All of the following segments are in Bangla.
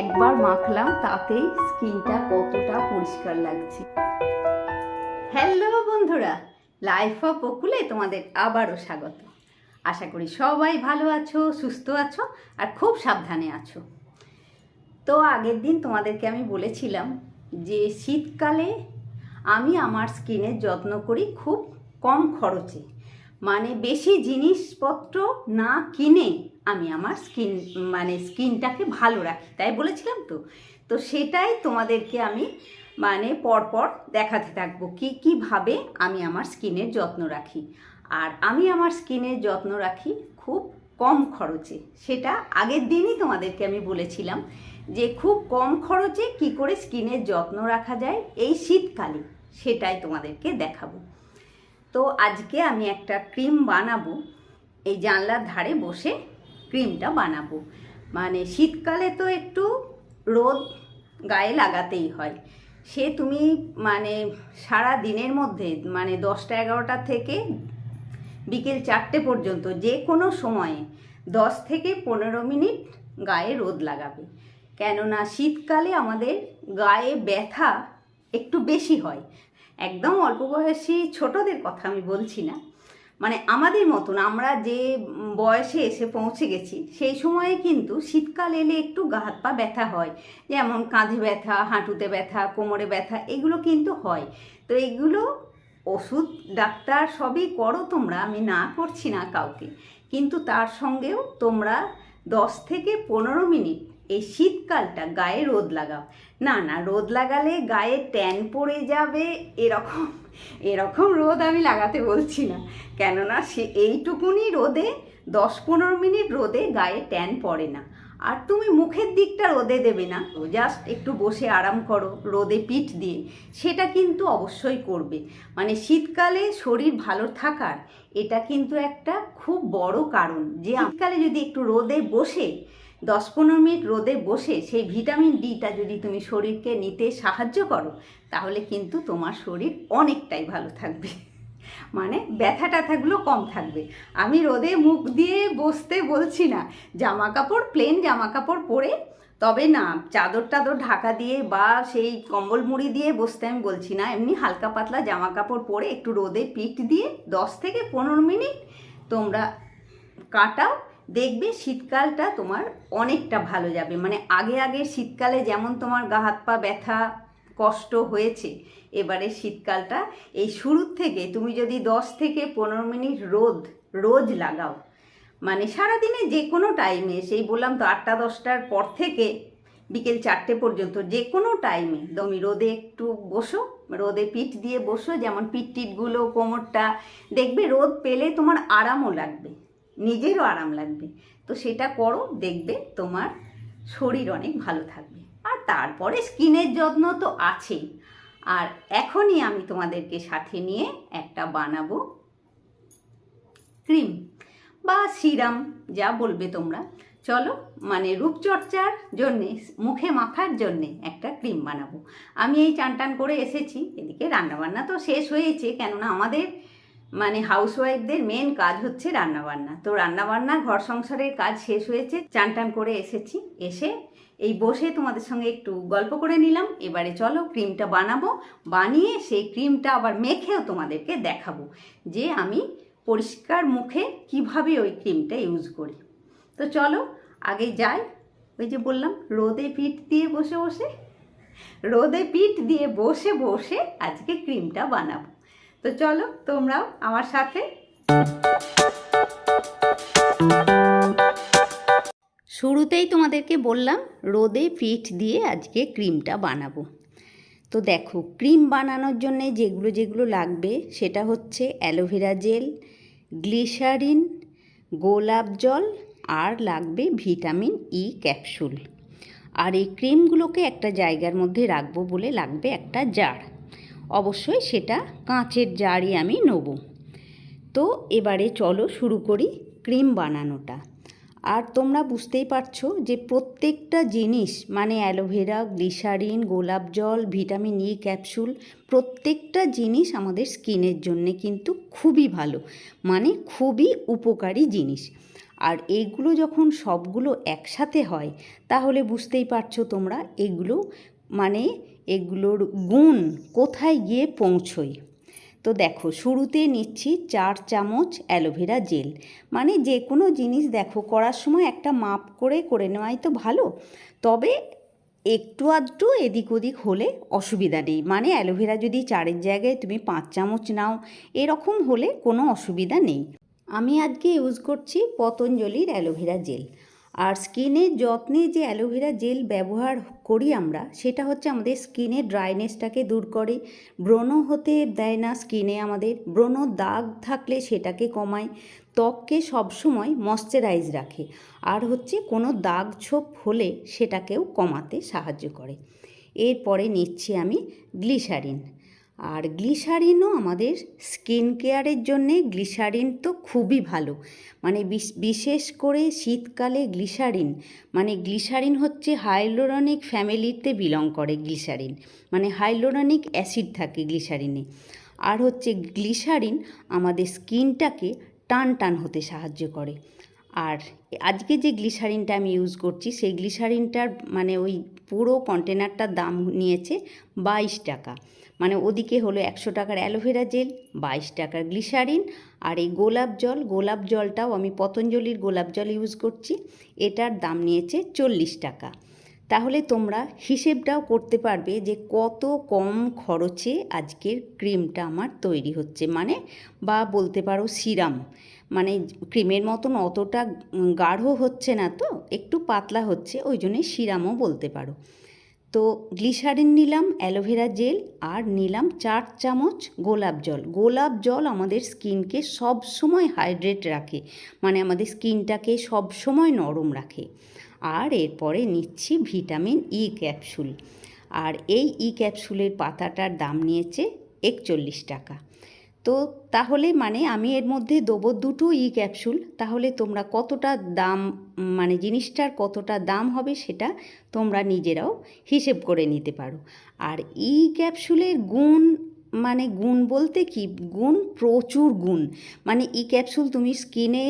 একবার মাখলাম, তাতেই স্কিনটা কতটা পরিষ্কার লাগছে। হ্যালো বন্ধুরা লাইফ অফ বকুলে তোমাদের আবারও স্বাগত। আশা করি সবাই ভালো আছো, সুস্থ আছো, আর খুব সাবধানে আছো। তো আগের দিন তোমাদেরকে আমি বলেছিলাম যে শীতকালে আমি আমার স্কিনের যত্ন করি খুব কম খরচে। মানে বেশি জিনিসপত্র না কিনে আমি আমার স্কিন মানে স্কিনটাকে ভালো রাখি, তাই বলেছিলাম তো? তো সেটাই তোমাদেরকে আমি মানে পরপর দেখাতে থাকব কি, কীভাবে আমি আমার স্কিনের যত্ন রাখি। আর আমি আমার স্কিনের যত্ন রাখি খুব কম খরচে, সেটা আগের দিনই তোমাদেরকে আমি বলেছিলাম যে খুব কম খরচে কি করে স্কিনের যত্ন রাখা যায় এই শীতকালে, সেটাই তোমাদেরকে দেখাবো। তো আজকে আমি একটা ক্রিম বানাবো, এই জানলার ধারে বসে ক্রিমটা বানাবো। মানে শীতকালে তো একটু রোদ গায়ে লাগাতেই হয়। সে তুমি মানে সারা দিনের মধ্যে মানে দশটা এগারোটা থেকে বিকেল চারটে পর্যন্ত যে কোনো সময়ে দশ থেকে পনেরো মিনিট গায়ে রোদ লাগাবে। কেননা শীতকালে আমাদের গায়ে ব্যথা একটু বেশি হয়। একদম অল্প বয়সী ছোটদের কথা আমি বলছি না। মানে আমাদের মতন আমরা যে বয়সে এসে পৌঁছে গেছি, সেই সময়ে কিন্তু শীতকাল এলে একটু গা হাত পা ব্যথা হয়। যেমন কাঁধে ব্যথা, হাঁটুতে ব্যথা, কোমরে ব্যথা, এগুলো কিন্তু হয়। তো এগুলো ওষুধ, ডাক্তার সবই করো তোমরা, আমি না করছি না কাউকে। কিন্তু তার সঙ্গেও তোমরা দশ থেকে পনেরো মিনিট এই শীতকালটা গায়ে রোদ লাগাও। না না, রোদ লাগালে গায়ে ট্যান পড়ে যাবে, এরকম এরকম রোদ আমি লাগাতে বলছি না। কেননা সে এইটুকুনি রোদে, দশ পনেরো মিনিট রোদে গায়ে ট্যান পড়ে না। আর তুমি মুখের দিকটা রোদে দেবে না। জাস্ট একটু বসে আরাম করো, রোদে পিঠ দিয়ে। সেটা কিন্তু অবশ্যই করবে। মানে শীতকালে শরীর ভালো থাকার, এটা কিন্তু একটা খুব বড় কারণ। যে শীতকালে যদি একটু রোদে বসে দশ পনেরো মিনিট রোদে বসে সেই ভিটামিন ডিটা যদি তুমি শরীরকে নিতে সাহায্য করো, তাহলে কিন্তু তোমার শরীর অনেকটাই ভালো থাকবে। মানে ব্যথা ট্যাথাগুলো কম থাকবে। আমি রোদে মুখ দিয়ে বসতে বলছি না জামা কাপড় প্লেন জামা কাপড় পরে, তবে না, চাদর টাদর ঢাকা দিয়ে বা সেই কম্বল মুড়ি দিয়ে বসতে আমি বলছি না। এমনি হালকা পাতলা জামা কাপড় পরে একটু রোদে পিঠ দিয়ে দশ থেকে পনেরো মিনিট তোমরা কাটাও দেখবে শীতকালটা তোমার অনেকটা ভালো যাবে। মানে আগে আগে শীতকালে যেমন তোমার গা হাত পা ব্যথা, কষ্ট হয়েছে, এবারে শীতকালটা এই শুরুর থেকে তুমি যদি দশ থেকে পনেরো মিনিট রোদ, রোজ লাগাও মানে সারাদিনে যে কোনো টাইমে সেই বললাম তো আটটা দশটার পর থেকে বিকেল চারটে পর্যন্ত যে কোনো টাইমে তুমি রোদে একটু বসো, রোদে পিঠ দিয়ে বসো, যেমন পিঠ টিটগুলো কোমরটা, দেখবে রোদ পেলে তোমার আরামও লাগবে। নিজেরও আরাম লাগবে। তো সেটা করো, দেখবে তোমার শরীর অনেক ভালো থাকবে। আর তারপরে স্কিনের যত্ন তো আছেই। আর এখনই আমি তোমাদেরকে সাথে নিয়ে একটা বানাবো ক্রিম বা সিরাম, যা বলবে তোমরা। চলো মানে রূপচর্চার জন্যে, মুখে মাখার জন্যে একটা ক্রিম বানাবো। আমি এই চান টান করে এসেছি, এদিকে রান্নাবান্না তো শেষ হয়েছে, কেননা আমাদের মানে হাউসওয়াইফদের মেন কাজ হচ্ছে রান্নাবান্না। তো রান্নাবান্না, ঘর সংসারের কাজ শেষ হয়েছে, চান টান করে এসেছি, এসে এই বসে তোমাদের সঙ্গে একটু গল্প করে নিলাম। এবারে চলো ক্রিমটা বানাবো, বানিয়ে সেই ক্রিমটা আবার মেখেও তোমাদেরকে দেখাবো যে আমি পরিষ্কার মুখে কীভাবে ওই ক্রিমটা ইউজ করি। তো চলো, আগে যাই, ওই যে বললাম, রোদে পিঠ দিয়ে বসে বসে, রোদে পিঠ দিয়ে বসে বসে আজকে ক্রিমটা বানাবো। তো চলো, তোমরাও আমার সাথে। শুরুতেই তোমাদেরকে বললাম, রোদে পিঠ দিয়ে আজকে ক্রিমটা বানাবো। তো দেখো, ক্রিম বানানোর জন্য যেগুলো যেগুলো লাগবে, সেটা হচ্ছে অ্যালোভেরা জেল, গ্লিসারিন, গোলাপ জল, আর লাগবে ভিটামিন ই ক্যাপসুল। আর এই ক্রিমগুলোকে একটা জায়গার মধ্যে রাখব বলে লাগবে একটা জার। অবশ্যই সেটা কাঁচের জারই আমি নেব। তো এবারে চলো শুরু করি ক্রিম বানানোটা। আর তোমরা বুঝতেই পারছ যে প্রত্যেকটা জিনিস মানে অ্যালোভেরা, গ্লিসারিন, গোলাপ জল, ভিটামিন ই ক্যাপসুল, প্রত্যেকটা জিনিস আমাদের স্কিনের জন্যে কিন্তু খুবই ভালো মানে খুবই উপকারী জিনিস। আর এইগুলো যখন সবগুলো একসাথে হয়, তাহলে বুঝতেই পারছ তোমরা এগুলো মানে এগুলোর গুণ কোথায় গিয়ে পৌঁছয়? তো দেখো, শুরুতে নিচ্ছি চার চামচ অ্যালোভেরা জেল। মানে যে কোনো জিনিস দেখো, করার সময় একটা মাপ করে করে নেওয়াই তো ভালো। তবে একটু আধটু এদিক ওদিক হলে অসুবিধা নেই। মানে অ্যালোভেরা যদি চারের জায়গায় তুমি পাঁচ চামচ নাও, এরকম হলে কোনো অসুবিধা নেই। আমি আজকে ইউজ করছি পতঞ্জলির অ্যালোভেরা জেল। আর স্কিনের যত্নে যে অ্যালোভেরা জেল ব্যবহার করি আমরা, সেটা হচ্ছে আমাদের স্কিনের ড্রাইনেসটাকে দূর করে। ব্রণ হতে দেয় না স্কিনে আমাদের, ব্রণ দাগ থাকলে সেটাকে কমায়, ত্বককে সবসময় ময়শ্চারাইজ রাখে। আর হচ্ছে কোনো দাগ ছোপ হলে সেটাকেও কমাতে সাহায্য করে। এরপরে নিচ্ছি আমি গ্লিসারিন। আর গ্লিসারিনও আমাদের স্কিন কেয়ারের জন্যে গ্লিসারিন তো খুবই ভালো। মানে বিশ- বিশেষ করে শীতকালে গ্লিসারিন মানে গ্লিসারিন হচ্ছে হাইলোরনিক ফ্যামিলিতে বিলং করে গ্লিসারিন মানে হাইলোরনিক অ্যাসিড থাকে গ্লিসারিনে। আর হচ্ছে গ্লিসারিন আমাদের স্কিনটাকে টান টান হতে সাহায্য করে। আর আজকে যে গ্লিসারিনটা আমি ইউজ করছি, সেই গ্লিসারিনটার মানে ওই পুরো কন্টেনারটার দাম নিয়েছে বাইশ টাকা। মানে ওদিকে হলো একশো টাকার অ্যালোভেরা জেল, বাইশ টাকার গ্লিসারিন আর এই গোলাপ জল, গোলাপ জলটাও আমি পতঞ্জলির গোলাপ জল ইউজ করছি, এটার দাম নিয়েছে চল্লিশ টাকা। তাহলে তোমরা হিসেবটাও করতে পারবে যে কত কম খরচে আজকের ক্রিমটা আমার তৈরি হচ্ছে। মানে বা বলতে পারো সিরাম। মানে ক্রিমের মতন অতটা গাঢ় হচ্ছে না তো, একটু পাতলা হচ্ছে, ওই জন্যে সিরামও বলতে পারো। তো গ্লিসারিন নিলাম, অ্যালোভেরা জেল, আর নিলাম চার চামচ গোলাপ জল। গোলাপ জল আমাদের স্কিনকে সব সময় হাইড্রেট রাখে মানে আমাদের স্কিনটাকে সব সময় নরম রাখে। আর এরপরে নিচ্ছি ভিটামিন ই ক্যাপসুল। আর এই ই ক্যাপসুলের পাতাটার দাম নিয়েছে একচল্লিশ টাকা। তো তাহলে মানে আমি এর মধ্যে দেবো দুটো ই ক্যাপসুল, তাহলে তোমরা কতটা দাম মানে জিনিসটার কতটা দাম হবে সেটা তোমরা নিজেরাও হিসেব করে নিতে পারো। আর ই ক্যাপসুলের গুণ মানে গুণ বলতে কি? গুণ প্রচুর গুণ। মানে ই ক্যাপসুল তুমি স্কিনে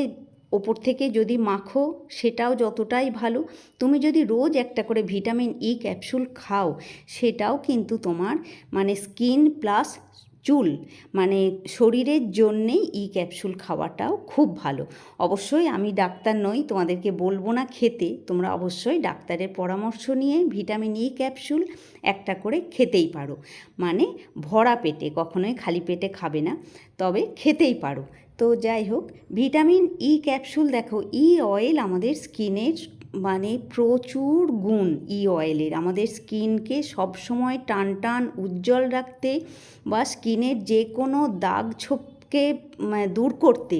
ওপর থেকে যদি মাখো সেটাও যতটাই ভালো, তুমি যদি রোজ একটা করে ভিটামিন ই ক্যাপসুল খাও সেটাও কিন্তু তোমার মানে স্কিন প্লাস চুল। মানে শরীরের জন্যেই ই ক্যাপসুল খাওয়াটাও খুব ভালো। অবশ্যই আমি ডাক্তার নই, তোমাদেরকে বলব না খেতে। তোমরা অবশ্যই ডাক্তারের পরামর্শ নিয়ে ভিটামিন ই ক্যাপসুল একটা করে খেতেই পারো। মানে ভরা পেটে, কখনোই খালি পেটে খাবে না, তবে খেতেই পারো। তো যাই হোক, ভিটামিন ই ক্যাপসুল দেখো ই অয়েল আমাদের স্কিনের মানে প্রচুর গুণ ই অয়েলের। আমাদের স্কিনকে সবসময় টান টান উজ্জ্বল রাখতে বা স্কিনের যে কোনো দাগ ছোপকে দূর করতে।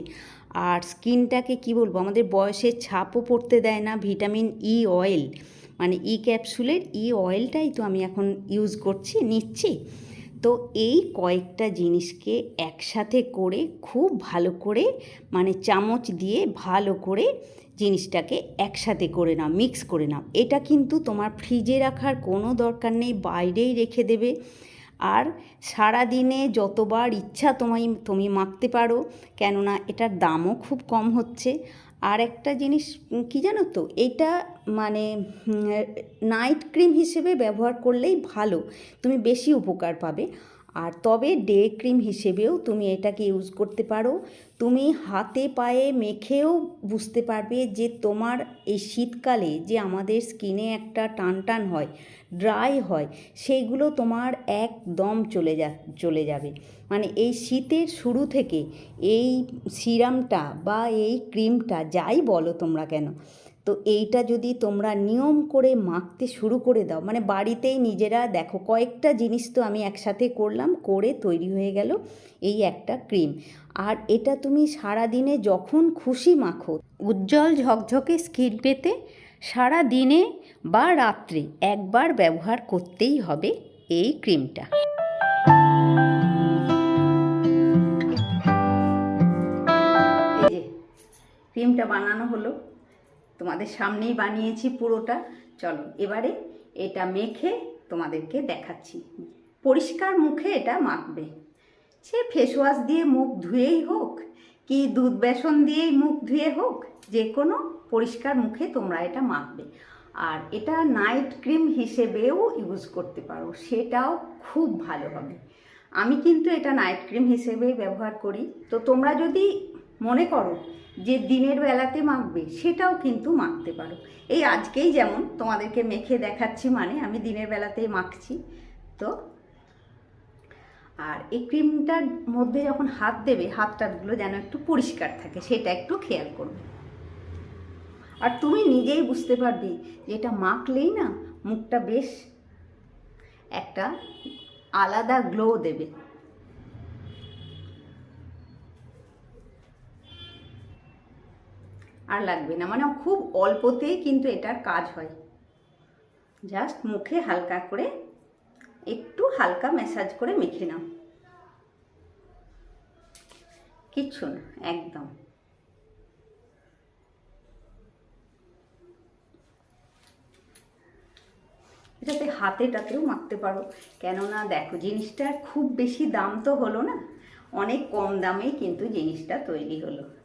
আর স্কিনটাকে কি বলব, আমাদের বয়সের ছাপও পড়তে দেয় না, ভিটামিন ই অয়েল। মানে ই ক্যাপসুলের ই অয়েলটাই তো আমি এখন ইউজ করছি, নিচ্ছি। তো এই কয়েকটা জিনিসকে একসাথে করে, খুব ভালো করে মানে চামচ দিয়ে ভালো করে জিনিসটাকে একসাথে করে নাও মিক্স করে নাও। এটা কিন্তু তোমার ফ্রিজে রাখার কোনো দরকার নেই, বাইরেই রেখে দেবে। আর সারা দিনে যতবার ইচ্ছা তোমায়, তুমি মাখতে পারো, কেননা এটার দামও খুব কম হচ্ছে। আর একটা জিনিস কি জানো তো, এটা মানে নাইট ক্রিম হিসেবে ব্যবহার করলেই ভালো। তুমি বেশি উপকার পাবে। আর তবে ডে ক্রিম হিসেবেও তুমি এটাকে ইউজ করতে পারো। তুমি হাতে পায়ে মেখেও বুঝতে পারবে যে তোমার এই শীতকালে যে আমাদের স্কিনে একটা টান টান হয় ড্রাই হয় সেইগুলো তোমার একদম চলে যা, চলে যাবে। মানে এই শীতের শুরু থেকে এই সিরামটা বা এই ক্রিমটা যাই বলো তোমরা কেন তো এইটা যদি তোমরা নিয়ম করে মাখতে শুরু করে দাও মানে বাড়িতেই নিজেরা দেখো কয়েকটা জিনিস তো আমি একসাথে করলাম, করে তৈরি হয়ে গেল এই একটা ক্রিম। আর এটা তুমি সারা দিনে যখন খুশি মাখো, উজ্জ্বল ঝকঝকে স্কিন পেতে সারা দিনে বা রাত্রে একবার ব্যবহার করতেই হবে এই ক্রিমটা। ক্রিমটা বানানো হলো। তোমাদের সামনেই বানিয়েছি পুরোটা। চলো, এবারে এটা মেখে তোমাদেরকে দেখাচ্ছি। পরিষ্কার মুখে এটা মাখবে। সে ফেস ওয়াশ দিয়ে মুখ ধুয়েই হোক, কি দুধ বেসন দিয়েই মুখ ধুয়ে হোক যে কোনো পরিষ্কার মুখে তোমরা এটা মাখবে। আর এটা নাইট ক্রিম হিসেবেও ইউজ করতে পারো, সেটাও খুব ভালো হবে। আমি কিন্তু এটা নাইট ক্রিম হিসেবেই ব্যবহার করি। তো তোমরা যদি মনে করো যে দিনের বেলাতে মাখবে, সেটাও কিন্তু মাখতে পারো। এই আজকেই যেমন তোমাদেরকে মেখে দেখাচ্ছি মানে আমি দিনের বেলাতেই মাখছি। তো আর এই ক্রিমটার মধ্যে যখন হাত দেবে, হাত টাতগুলো যেন একটু পরিষ্কার থাকে, সেটা একটু খেয়াল করবে। আর তুমি নিজেই বুঝতে পারবি যে এটা মাখলেই না মুখটা বেশ একটা আলাদা গ্লো দেবে। আর লাগবে না। মানে খুব অল্পতেই কিন্তু এটার কাজ হয়। জাস্ট মুখে হালকা করে একটু হালকা ম্যাসাজ করে মেখে নাও। কিচ্ছু না, একদম। এটাতে হাতেটাতেও মাখতে পারো। কেননা দেখো, জিনিসটার খুব বেশি দাম তো হলো না। অনেক কম দামেই কিন্তু জিনিসটা তৈরি হলো।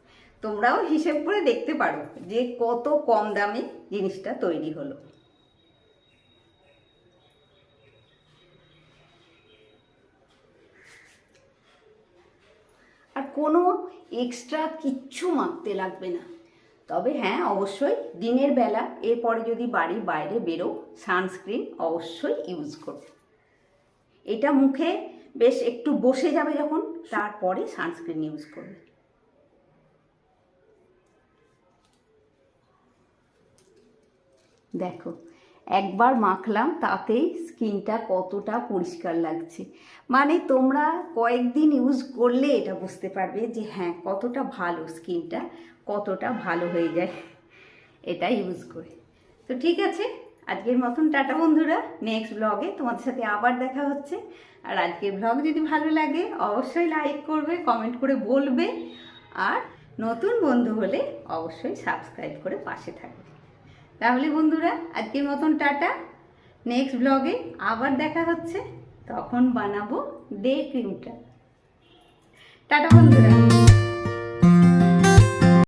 তোমরাও হিসেব করে দেখতে পারো যে কত কম দামে জিনিসটা তৈরি হলো। আর কোনো এক্সট্রা কিচ্ছু মাখতে লাগবে না। তবে হ্যাঁ অবশ্যই দিনের বেলা, এরপরে যদি বাড়ির বাইরে বেরো, সানস্ক্রিন অবশ্যই ইউজ করবে এটা মুখে বেশ একটু বসে যাবে যখন, তারপরে সানস্ক্রিন ইউজ করবে। দেখো, একবার মাখলাম, তাতেই স্কিনটা কতটা পরিষ্কার লাগছে। মানে তোমরা কয়েকদিন ইউজ করলে এটা বুঝতে পারবে যে হ্যাঁ কতটা ভালো স্কিনটা, কতটা ভালো হয়ে যায়। এটা ইউজ করে। তো ঠিক আছে, আজকের মতন টাটা বন্ধুরা। নেক্সট ব্লগে তোমাদের সাথে আবার দেখা হচ্ছে। আর আজকের ব্লগ যদি ভালো লাগে, অবশ্যই লাইক করবে, কমেন্ট করে বলবে। আর নতুন বন্ধু হলে অবশ্যই সাবস্ক্রাইব করে পাশে থাকবে। তাহলে বন্ধুরা, আজকের মতন টাটা। নেক্সট ব্লগে আবার দেখা হচ্ছে। তখন বানাবো ডে ক্রিমটা টাটা বন্ধুরা।